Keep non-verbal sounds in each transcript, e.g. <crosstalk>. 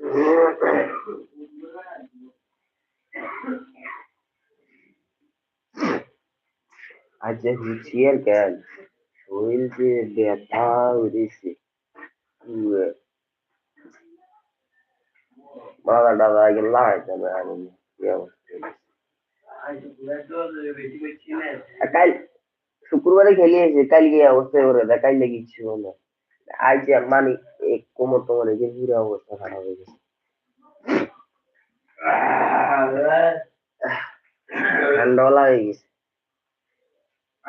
আজ যে হুঁশিয়ার কেন শরীর যে ব্যথা উঠেছে মাথা টাথা আগে লাগাইতে হবে আর কি অবস্থা আর কাল শুক্রবারে খেলে এসে কালকে অবস্থা করে দেয় কাল না। আজ যে মানে এক কোমর টোমর যে পুরো অবস্থা খারাপ হয়ে গেছে। ঠান্ডা লাগে গেছে।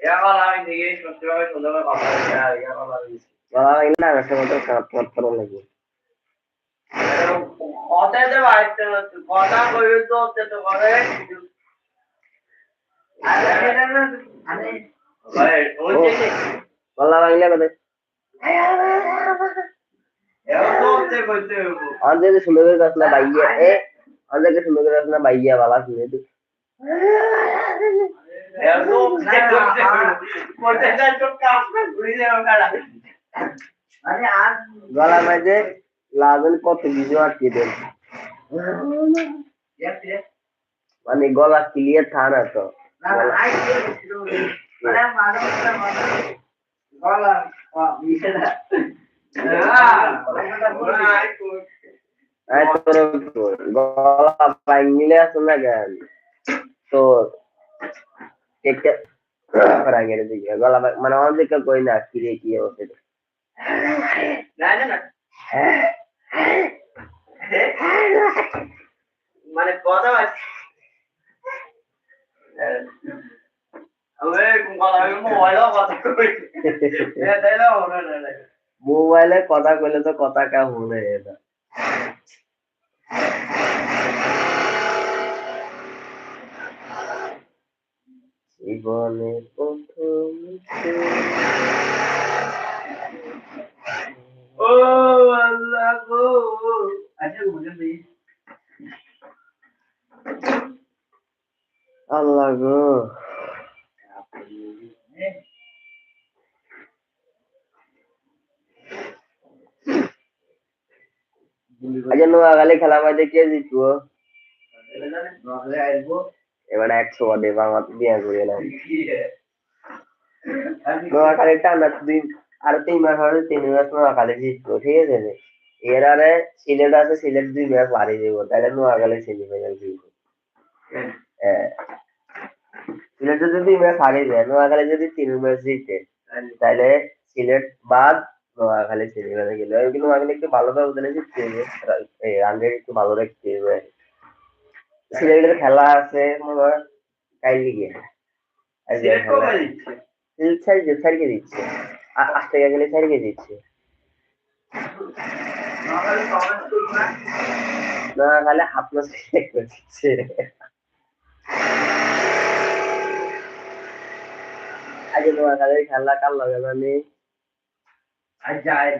ভাবে সুন্দর কথা বলছি আর এবার কথা বলছি গলা লাগে না একটা মতো কাঁপ কাঁপ করে লাগে। কথাতে বাড়িতে কথা কইবে তো তে তো করে আরে ভাই ওই যে গলা ভাঙলে কোথায়? এবার তো তে কইতে হইব আমাদের সুন্দর করে না বাইয়া এ আমাদেরকে সুন্দর করে না বাইয়া বালা শুনে তুই এবার তো তে কইতে হইব কইতে যাই তো কাজ না ঘুরে যাও কারা মানে আজ গলা মাঝে লাভেন কত কিছু আটকে দেন মানে গলা ক্লিয়ার থানা তো গলা গলা ভাঙলে আছে না কেন? তো একটা দিকে গলা মানে আমাদেরকে কই না কিরে কি অবস্থা? না। না না মানে কথা মোবাইলে কথা কইলে তো কথা কা শুনে এটা জীবনে প্রথম ও আল্লাহ গো। আচ্ছা বুঝে দিই আল্লাহ গো। আচ্ছা নোয়াখালী খেলা মাঝে কে জিতবো? এবার একশো ওয়াটে বাংলা করে টানা আর তিন মাস হবে তিন মাস নোয়াখালী জিতবো, ঠিক আছে? এর সিলেট আছে, সিলেট দুই ম্যাচ হারিয়ে দেবো, তাহলে নোয়াখালী সেমিফাইনাল হ্যাঁ সিলেট যদি ম্যাচ হারিয়ে যায়, নোয়াখালী যদি তিন ম্যাচ জিতে, তাহলে সিলেট বাদ, নোয়াখালী সেমিফাইনাল গেলে। নোয়াখালী একটু ভালো ব্যবধানে জিততে হবে এই রান একটু ভালো হবে। সিলেটের খেলা আছে মনে কাইলি গিয়ে। দিচ্ছে? গেলে দিচ্ছে। না হাফ দিচ্ছে। আজকে নোয়াখালীর খেলা কার লগে যায়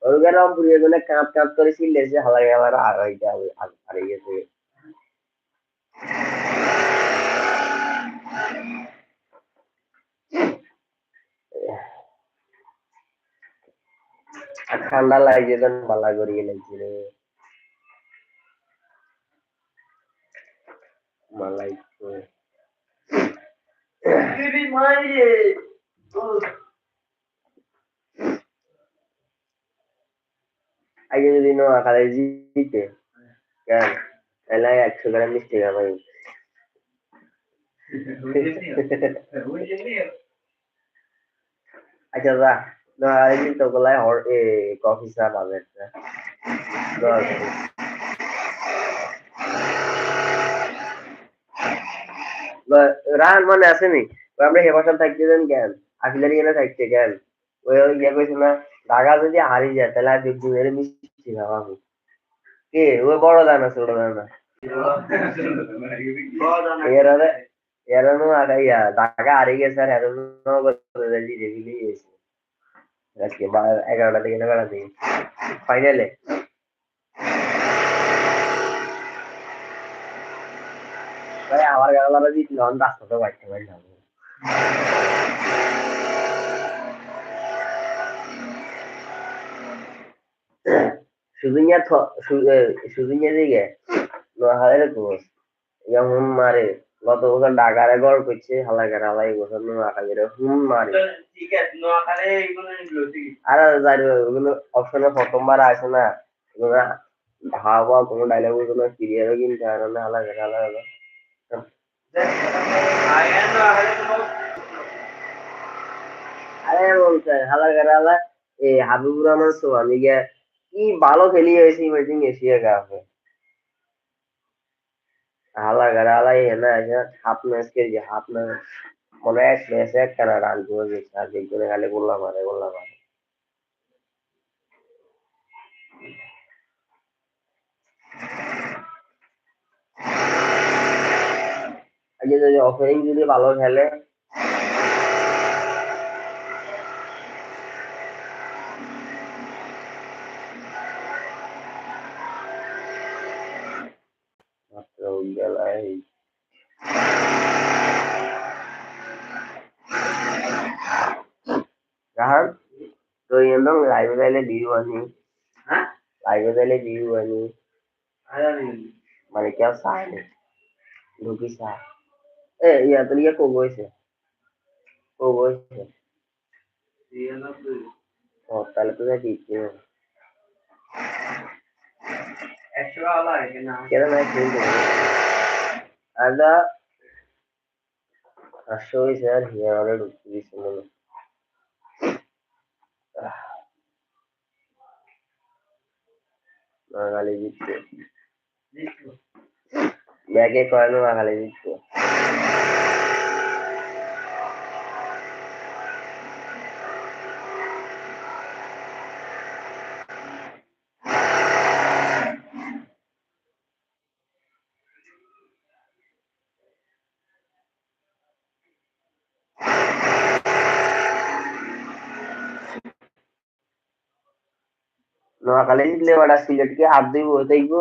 গো ওইখানে রংপুরেরগুলো কাঁপ কাঁপ করে ছিলেছে হালাই আমার আর ওইটা হারিয়ে গেছে ঠান্ডা লাগছে তখন ভালো করিয়ে লাগছে রে। মালাই আগে যদি নোয়াখালী জিতে কেন? তাহলে একশো গ্রাম মিষ্টি <laughs> আচ্ছা জিতে গলায় হর এ কফি চা পাবে একটা। দোয়া করি। বা- রান মানে আসেনি। ওই আমরা থাকতে দেন কেন? আখিলারি এনে থাকতে ওই ওই ইয়ে কইছে না ঢাকা যদি হারিয়ে যায়, তাহলে আর দেখবি এর মিষ্টি খাওয়াবো কে? ওই বড় দানা ছোট দানা। এরানো আগাইয়া ঢাকা হারিয়ে গেছে আর এরানো জিরে গিলি গেছে আজকে এগারোটা থেকে বেড়া থেকে। ফাইনালে ভাই, আমার গালারা জিতলে রাস্তাতে পারি না সুদিনিয়া সুদিনিয়া দিকে নোয়াখালীর কোচ যেমন মারে গত বছর ঢাকারে গড় করছে হালাকার হালাই বছর নোয়াখালীর হুম মারে আর জানি ওগুলো অপশনে প্রথমবার আসে না। হাওয়া কোনো ডায়লগ কিনতে হয় না হালাকার আয়ান আরে বলছে হালাকার হালা এই হাবিবুর রহমান সোহানি গিয়া কি ভালো খেলি হয়েছে ইমেজিং এশিয়া কাপে হালাকার হালাই এনে আছে হাফ ম্যাচ খেলছে হাফ ম্যাচ মনে হয় এক ম্যাচে একখানা রান করে গেছে আর দেখবে খালি গোল্লা মারে গোল্লা মারে আজকে যদি অফারিং যদি ভালো খেলে বললাম লাইভে তাহলে দিবি বানি হ্যাঁ? লাইভে তাহলে দিবি বানি মানে কেউ চায় না ঢুকি চায় এ ইয়া তো ইয়া কো গৈছে কো গৈছে ও তাহলে তো দিচ্ছি না কেন না? খেলতে আদা আসো স্যার হিয়ারে ঢুকি দিছে মনে বাঙালি দিচ্ছে ব্যাগে করানো বাঙালি দিচ্ছে নোয়াখালী জিতলে বেটা সিলেটকে হাত দিব দেখব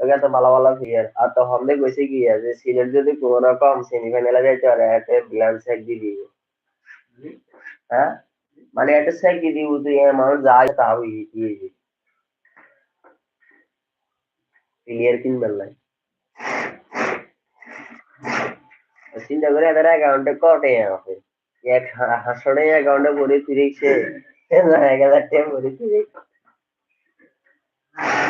তোকে এত ভালো ভালো প্লেয়ার আর। তখন কইছে কি যে সিলেট যদি কোনো রকম সেমিফাইনালে যাইতে পারে একটা দিয়ে দিব। হ্যাঁ? মানে একটা দিয়ে দিব, তুই মানুষ যায় তা দিয়ে চিন্তা করে এদের অ্যাকাউন্টে কটে আছে এক হাসনে অ্যাকাউন্টে ভরে ফিরেছে। এক হাজার টাকা ভরে ফিরে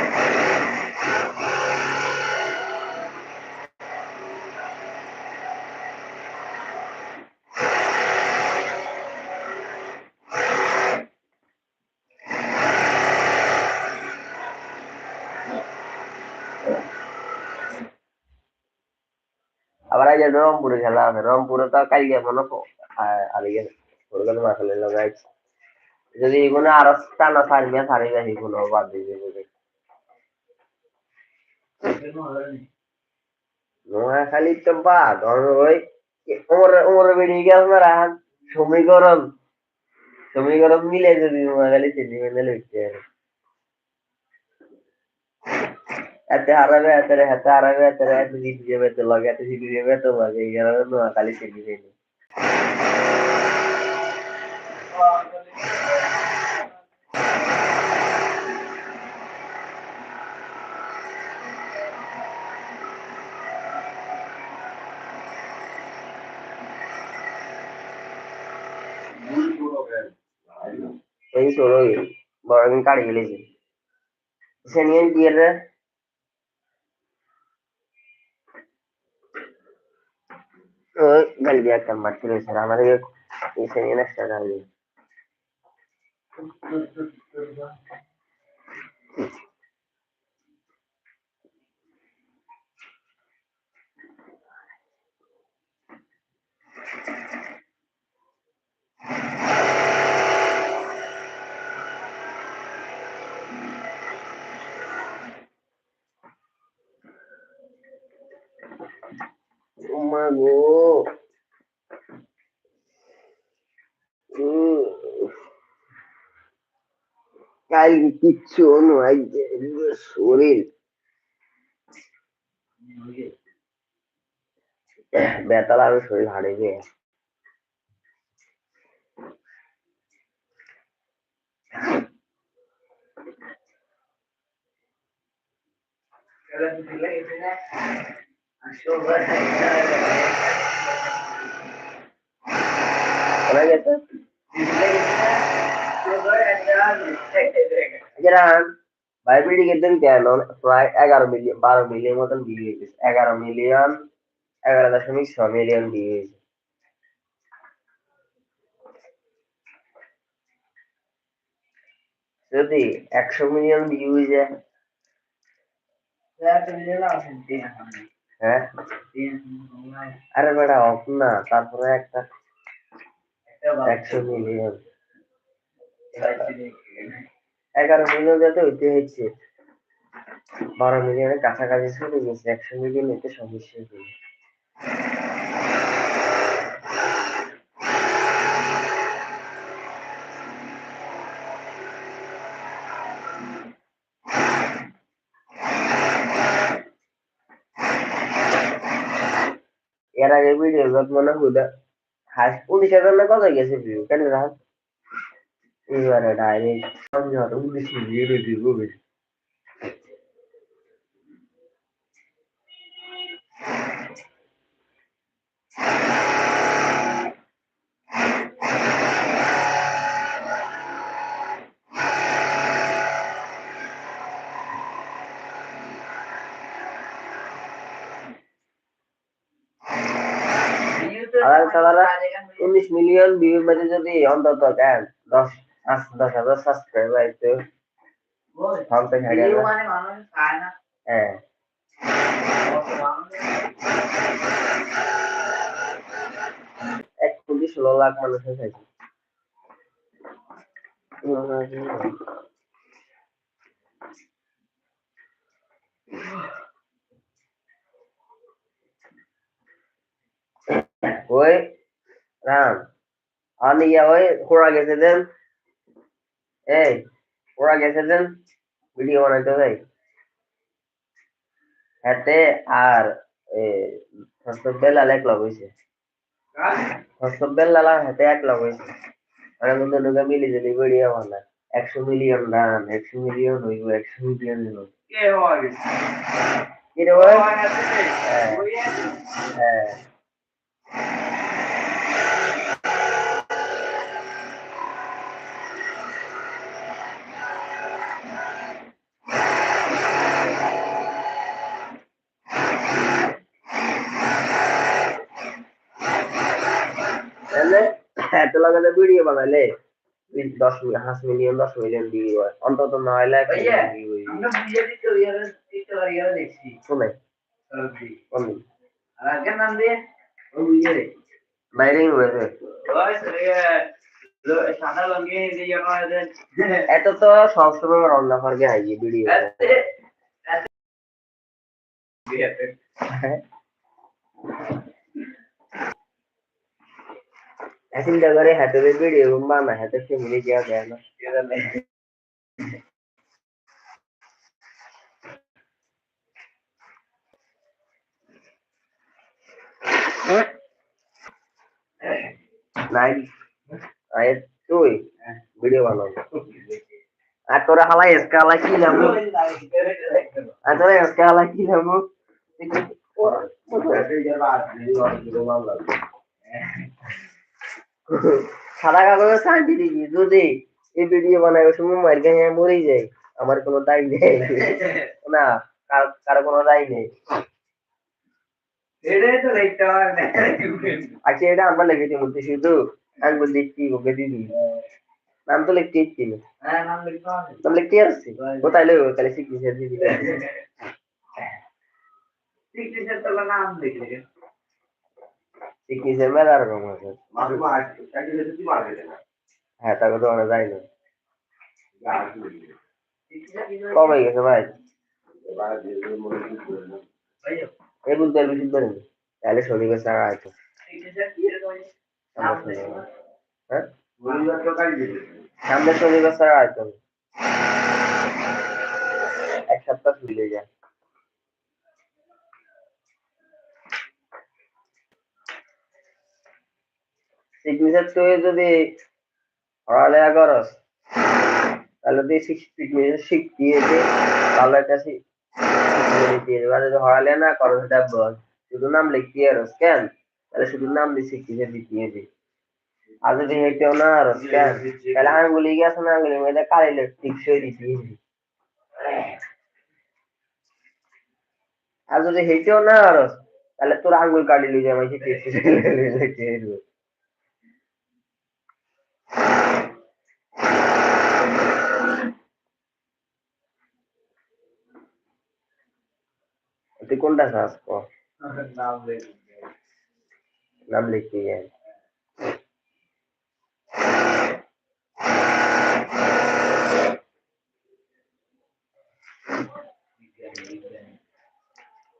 আবার আজ রংপুরে খেলা আছে রংপুরে তো কালকে মনে আলিগে কলকাতা মাসালে লাগাইছে যদি এগুলো আরও টানা সারি ম্যাচ হারিয়ে যায় এগুলো বাদ দিয়ে দেবে নোয়াখালী তো ওই ওমর বেরিয়ে গেল না সমীকরণ সমীকরণ মিলে যদি নোয়াখালী সেমিফাইনাল হইতে এতে হারাবে, এতে হাতে হারাবে, এতে এত জিতে যাবে এত লগে, এত জিতে যাবে এত লগে, এই কারণে নোয়াখালী সেমিফাইনাল এই সরো বড় দিন কাড়ি গেলেছি সে নিয়ে দিয়ে রে ওই গলবি একটা মারছিল স্যার আমাদের এসে নিয়ে নেক্সট টাকা হবে মা গো কালকে কিচ্ছু নয় শরীর। ব্যথা লাগবে শরীর হারিয়ে গিয়ে। শোনা গেছে? যারা ভাই বিল্ডিং এর দিন কেন প্রায় এগারো মিলিয়ন বারো মিলিয়ন মতন বিয়ে হয়েছে এগারো মিলিয়ন এগারো দশমিক ছ মিলিয়ন বিয়ে হয়েছে যদি একশো মিলিয়ন ভিউ হয়ে যায় হ্যাঁ আরে বেটা অফ না তারপরে একটা একশো মিলিয়ন এগারো মিলিয়ন যাতে হইতে হচ্ছে, বারো মিলিয়নের কাছাকাছি চলে গেছে একশো মিলিয়ন এতে সমস্যা হয়ে এর আগে ভিডিও মনে হুদা, হাস, উনিশ হাজার না কত গেছে ভিউ কেন রাত এবারে ডাইরেক্ট সমঝোতা উনিশ মিলিয়ন দিব বেশি উনিশ মিলিয়ন ভিউর মধ্যে যদি অন্তত কেন দশ পাঁচ দশ হাজার সাবস্ক্রাইবার আইতো ফালতু হেঁটে হ্যাঁ এক কোটি ষোলো লাখ ওই রাম। আমি ইয়া ওই খোড়া গেছে দেন। এই ওরা গেছে দেন ভিডিও বানাইতে যাই হাতে আর বেলাল এক লগ হয়েছে বেলাল আর হাতে এক লগ হয়েছে মানে কিন্তু দুটো মিলি যদি ভিডিও বানায় একশো মিলিয়ন রান একশো মিলিয়ন হইব একশো মিলিয়ন হইব কে হবে কি রে ভাই হ্যাঁ এত লাগাতে ভিডিও বানাইলে দশ পাঁচ মিলিয়ন দশ মিলিয়ন ভিউ হয়। অন্তত নয় লাখ ভিউ শুনে। বাইরে হয়েছে ওই সে সাদা লঙ্গি দিয়ে আমাদের <laughs> এত তো করবে আই ভিডিও নাই আয় তুই বানাবো আর তোরা হালাই এসকা কি লামু আর তোরা এসকা হালাই কি লামু <laughs> <laughs> সাদা কাগজে শান্তি দিবি যদি এই ভিডিও বানাই ওই সময় মার গায়ে মরেই যায় আমার কোনো দায় নেই। না কার- কারও কোনো দায় নেই। এটাই তো আচ্ছা এটা আমরা লিখেছি মধ্যে শুধু। আঙ্গুল ওকে দিবি নাম তো লিখতে ইচ্ছি হ্যাঁ নাম লিখতে আসছি? কোথায় লেগে তাহলে দিবি সিগনেচার নাম লিখলে। শিখতেছি মেলা রকম আছে? হ্যাঁ তাকে তো অনেক যায় না। কবে গেছে ভাই? এই বলতে আর বেশি ধরে তাহলে শনিবার ছাড়া আছে লিখলে হ্যাঁ? সামনে শনিবার ছাড়া আছে এক সপ্তাহ ফুলে যায়। সিগনেচার তুই যদি পড়ালেখা করস, তাহলে তুই সিগনেচার শিখিয়ে দে তাহলে একটা আর যদি পড়ালেখা না করো সেটা বল। শুধু নাম লিখতে পারস কেন? তাহলে শুধু নাম দিয়ে সিগনেচার দিয়ে দে আর যদি হেঁটেও না আর কেন? তাহলে আঙ্গুলি গেছে না আঙ্গুলি? মধ্যে কালিলে টিকসই দিতে হবে। আর যদি হেঁটেও না আর তাহলে তোর আঙ্গুল কাটি লিয়ে যাবে সে টিকসই তুই কোনটা চাস ক নাম লিখলে নাম লিখতে যায়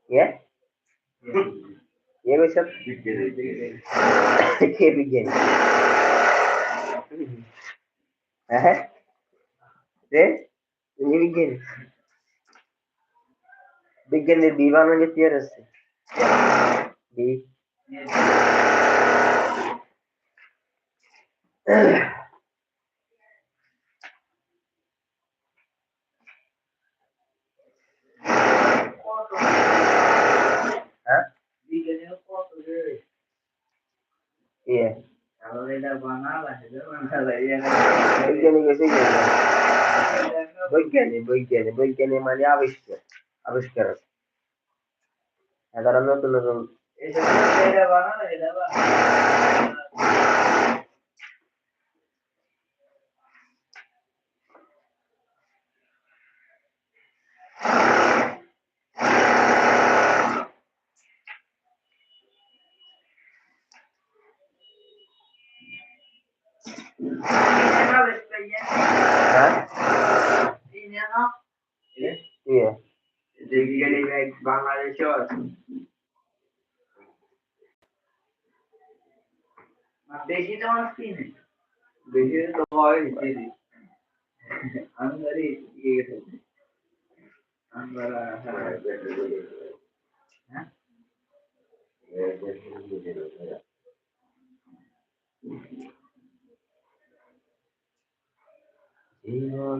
ইয়ে ইয়ে বলছ কে বিজ্ঞানী হ্যাঁ রে তুমি বিজ্ঞানী বিজ্ঞানের বিমান যে তিয়ার আছে বি হ্যাঁ বিজ্ঞানীর কত রে ইয়ে তাহলে এটা বানালা এগারো নতুন নতুন এটা এটা বানালা এটা বানালা হ্যাঁ ইয়ে বাংলাদেশের বেশি তো মানুষ কিনে বেশি তো হয় বেশি আমি ধরি আমরা হ্যাঁ হ্যাঁ জীবন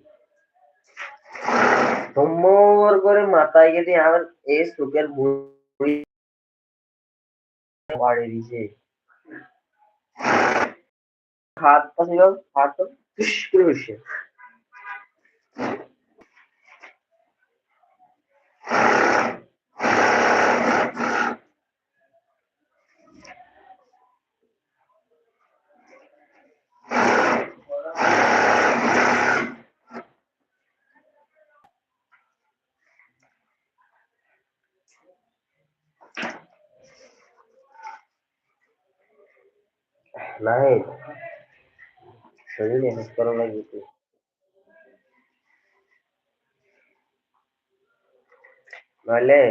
সম্মর করে মাথায় গেছে, আমার এই চোখের বুড়ি বাড়ি দিছে। হাত পা ছিল, হাত করে বসে। নাই। শরীর মেসেজ করা লাগবে তো নইলে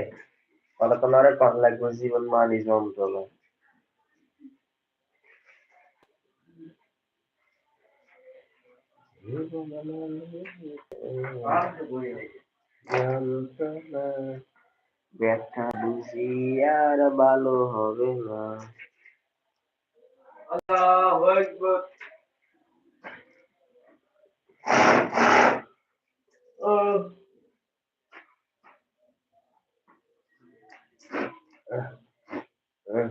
কতক্ষণ আরে কন লাগবে জীবন মানি যন্ত্রণা, ব্যথা বুঝি আর ভালো হবে না। আল্লাহু আকবার ও হুম।